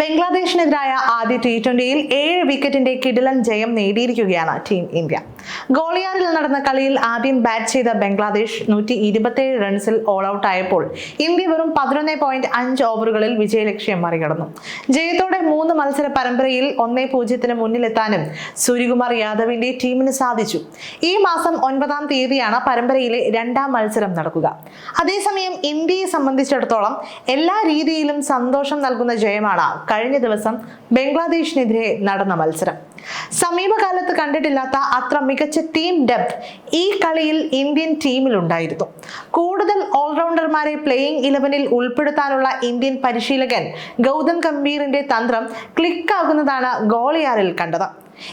ബംഗ്ലാദേശിനെതിരായ ആദ്യ ടി ട്വന്റിയിൽ ഏഴ് വിക്കറ്റിന്റെ കിടിലൻ ജയം നേടിയിരിക്കുകയാണ് ടീം ഇന്ത്യ ഗോളിയാറിൽ നടന്ന കളിയിൽ ആദ്യം ബാറ്റ് ചെയ്ത ബംഗ്ലാദേശ് നൂറ്റി ഇരുപത്തിയേഴ് റൺസിൽ ഓൾ ഔട്ട് ആയപ്പോൾ ഇന്ത്യ വെറും പതിനൊന്ന് പോയിന്റ് അഞ്ച് ഓവറുകളിൽ വിജയലക്ഷ്യം മറികടന്നു. ജയത്തോടെ മൂന്ന് മത്സര പരമ്പരയിൽ ഒന്നേ പൂജ്യത്തിന് മുന്നിലെത്താനും സൂര്യകുമാർ യാദവിന്റെ ടീമിന് സാധിച്ചു. ഈ മാസം ഒൻപതാം തീയതിയാണ് പരമ്പരയിലെ രണ്ടാം മത്സരം നടക്കുക. അതേസമയം ഇന്ത്യയെ സംബന്ധിച്ചിടത്തോളം എല്ലാ രീതിയിലും സന്തോഷം നൽകുന്ന ജയമാണ് കഴിഞ്ഞ ദിവസം ബംഗ്ലാദേശിനെതിരെ നടന്ന മത്സരം. സമീപകാലത്ത് കണ്ടിട്ടില്ലാത്ത അത്ര മികച്ച ടീം ഡെപ്ത് ഈ കളിയിൽ ഇന്ത്യൻ ടീമിലുണ്ടായിരുന്നു കൂടുതൽ ഓൾറൗണ്ടർമാരെ പ്ലേയിങ് ഇലവനിൽ ഉൾപ്പെടുത്താനുള്ള ഇന്ത്യൻ പരിശീലകൻ ഗൗതം ഗംഭീറിന്റെ തന്ത്രം ക്ലിക്കാകുന്നതാണ് ഗോളിയാറിൽ കണ്ടത്.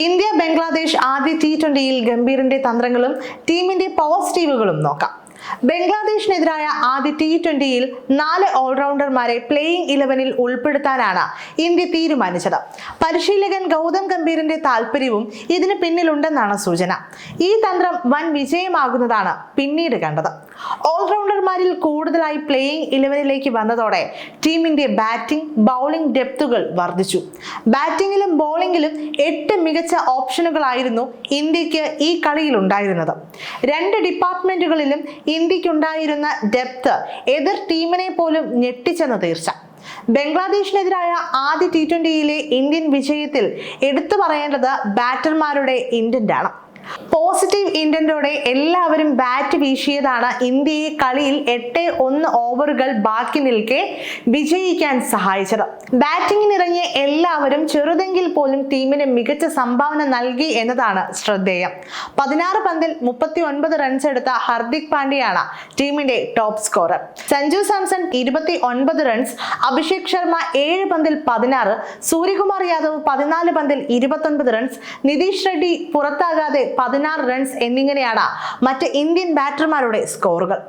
ഇന്ത്യ ബംഗ്ലാദേശ് ആദ്യ ടി ട്വന്റിയിൽ ഗംഭീറിന്റെ തന്ത്രങ്ങളും ടീമിന്റെ പോസിറ്റീവുകളും നോക്കാം. ബംഗ്ലാദേശിനെതിരായ ആദ്യ ടി ട്വന്റിയിൽ നാല് ഓൾറൗണ്ടർമാരെ പ്ലേയിങ് ഇലവനിൽ ഉൾപ്പെടുത്താനാണ് ഇന്ത്യ തീരുമാനിച്ചത്. പരിശീലകൻ ഗൗതം ഗംഭീറിന്റെ താല്പര്യവും ഇതിന് പിന്നിലുണ്ടെന്നാണ് സൂചന. ഈ തന്ത്രം വൻ വിജയമാകുന്നതാണ് പിന്നീട് കണ്ടത്. ഓൾറൗണ്ടർമാരിൽ കൂടുതലായി പ്ലേയിങ് ഇലവനിലേക്ക് വന്നതോടെ ടീമിന്റെ ബാറ്റിംഗ് ബൗളിംഗ് ഡെപ്തുകൾ വർദ്ധിച്ചു. ബാറ്റിംഗിലും ബോളിംഗിലും എട്ട് മികച്ച ഓപ്ഷനുകളായിരുന്നു ഇന്ത്യയ്ക്ക് ഈ കളിയിൽ ഉണ്ടായിരുന്നത്. രണ്ട് ഡിപ്പാർട്ട്മെന്റുകളിലും ഇന്ത്യക്കുണ്ടായിരുന്ന ഡെപ്ത് എതിർ ടീമിനെ പോലും ഞെട്ടിച്ചെന്ന് തീർച്ച. ബംഗ്ലാദേശിനെതിരായ ആദ്യ ടി ട്വന്റിയിലെ ഇന്ത്യൻ വിജയത്തിൽ എടുത്തു പറയേണ്ടത് ബാറ്റർമാരുടെ ആണ് പോസിറ്റീവ് ഇന്റന്റോടെ എല്ലാവരും ബാറ്റ് വീശിയതാണ് ഇന്ത്യയെ കളിയിൽ എട്ട് ഒന്ന് ഓവറുകൾ ബാക്കി നിൽക്കെ വിജയിക്കാൻ സഹായിച്ചത്. ബാറ്റിംഗിനിറങ്ങിയ എല്ലാവരും ചെറുതെങ്കിൽ പോലും ടീമിന് മികച്ച സംഭാവന നൽകി എന്നതാണ് ശ്രദ്ധേയം. പതിനാറ് പന്തിൽ മുപ്പത്തി ഒൻപത് റൺസ് എടുത്ത ഹർദിക് പാണ്ഡ്യയാണ് ടീമിന്റെ ടോപ്പ് സ്കോറർ സഞ്ജു സാംസൺ ഇരുപത്തി ഒൻപത് റൺസ് അഭിഷേക് ശർമ്മ ഏഴ് പന്തിൽ പതിനാറ് സൂര്യകുമാർ യാദവ് പതിനാല് പന്തിൽ ഇരുപത്തൊൻപത് റൺസ് നിതീഷ് റെഡ്ഡി പുറത്താകാതെ പതിനാറ് റൺസ് എന്നിങ്ങനെയാണ് മറ്റ് ഇന്ത്യൻ ബാറ്റർമാരുടെ സ്കോറുകൾ.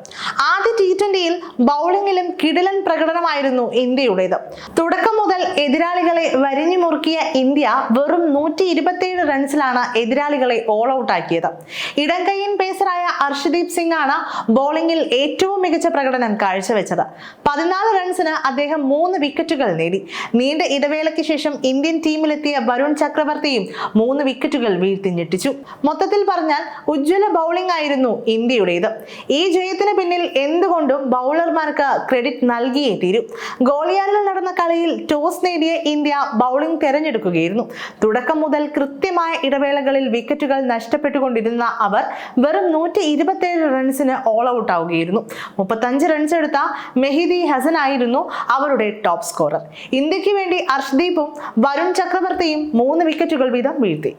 ആദ്യ ടി ട്വന്റിയിൽ ബൗളിംഗിലും കിടിലൻ പ്രകടനമായിരുന്നു ഇന്ത്യയുടേത്. തുടക്കം എതിരാളികളെ വരിഞ്ഞു മുറുക്കിയ ഇന്ത്യ വെറും നൂറ്റി ഇരുപത്തിയേഴ് റൺസിലാണ് എതിരാളികളെ ഓൾ ഔട്ട് ആക്കിയത്. ഇടങ്കയ്യൻ പേസറായ അർഷദീപ് സിംഗ് ആണ് ബോളിംഗിൽ ഏറ്റവും മികച്ച പ്രകടനം കാഴ്ചവെച്ചത്. പതിനാല് റൺസിന് അദ്ദേഹം മൂന്ന് വിക്കറ്റുകൾ നേടി. നീണ്ട ഇടവേളയ്ക്ക് ശേഷം ഇന്ത്യൻ ടീമിലെത്തിയ വരുൺ ചക്രവർത്തിയും മൂന്ന് വിക്കറ്റുകൾ വീഴ്ത്തി ഞെട്ടിച്ചു. മൊത്തത്തിൽ പറഞ്ഞാൽ ഉജ്ജ്വല ബൗളിംഗ് ആയിരുന്നു ഇന്ത്യയുടേത്. ഈ ജയത്തിന് പിന്നിൽ എന്തുകൊണ്ടും ബൗളർമാർക്ക് ക്രെഡിറ്റ് നൽകിയേ തീരും. ഗോളിയാറിൽ നടന്ന കളിയിൽ ടോസ് നേടിയ ഇന്ത്യ ബൗളിംഗ് തെരഞ്ഞെടുക്കുകയായിരുന്നു. തുടക്കം മുതൽ കൃത്യമായ ഇടവേളകളിൽ വിക്കറ്റുകൾ നഷ്ടപ്പെട്ടുകൊണ്ടിരുന്ന അവർ വെറും നൂറ്റി ഇരുപത്തിയേഴ് റൺസിന് ഓൾ ഔട്ട് ആവുകയായിരുന്നു. മുപ്പത്തഞ്ച് റൺസ് എടുത്ത മെഹിദി ഹസൻ ആയിരുന്നു അവരുടെ ടോപ്പ് സ്കോറർ ഇന്ത്യയ്ക്ക് വേണ്ടി അർഷ്ദീപും വരുൺ ചക്രവർത്തിയും മൂന്ന് വിക്കറ്റുകൾ വീതം വീഴ്ത്തി.